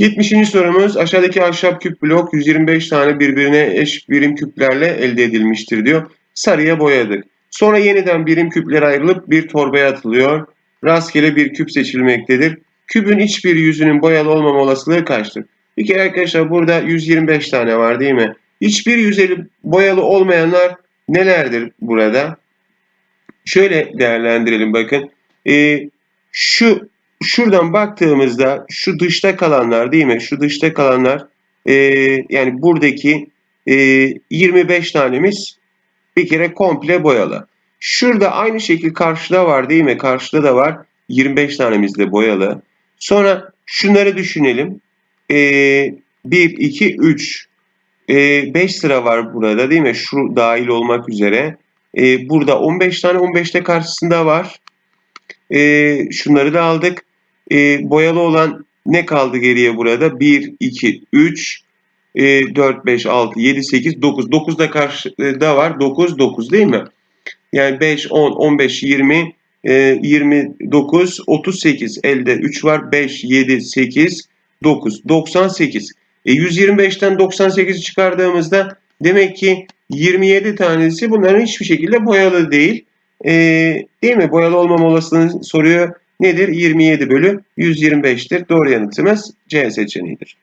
70. sorumuz aşağıdaki ahşap küp blok 125 tane birbirine eş birim küplerle elde edilmiştir diyor. Sarıya boyadık. Sonra yeniden birim küpler ayrılıp bir torbaya atılıyor. Rastgele bir küp seçilmektedir. Kübün hiçbir yüzünün boyalı olmama olasılığı kaçtır? Bir kere arkadaşlar burada 125 tane var değil mi? Hiçbir yüzeli boyalı olmayanlar nelerdir burada? Şöyle değerlendirelim bakın. Ee, şu şuradan baktığımızda şu dışta kalanlar değil mi? Şu dışta kalanlar e, yani buradaki e, 25 tanemiz bir kere komple boyalı. Şurada aynı şekil karşıda var değil mi? Karşıda da var. 25 tanemiz de boyalı. Sonra şunları düşünelim. E, 1, 2, 3. 5 sıra var burada değil mi? Şu dahil olmak üzere. E, burada 15 tane 15'te karşısında var. E, şunları da aldık. E, boyalı olan ne kaldı geriye burada? 1, 2, 3, e, 4, 5, 6, 7, 8, 9. 9 da karşıda var. 9, 9 değil mi? Yani 5, 10, 15, 20, e, 29, 38. Elde 3 var. 5, 7, 8, 9. 98. E, 125'ten 98'i çıkardığımızda demek ki 27 tanesi bunların hiçbir şekilde boyalı değil. E, değil mi? Boyalı olmama olasılığını soruyor. Nedir? 27 bölü 125'tir. Doğru yanıtımız C seçeneğidir.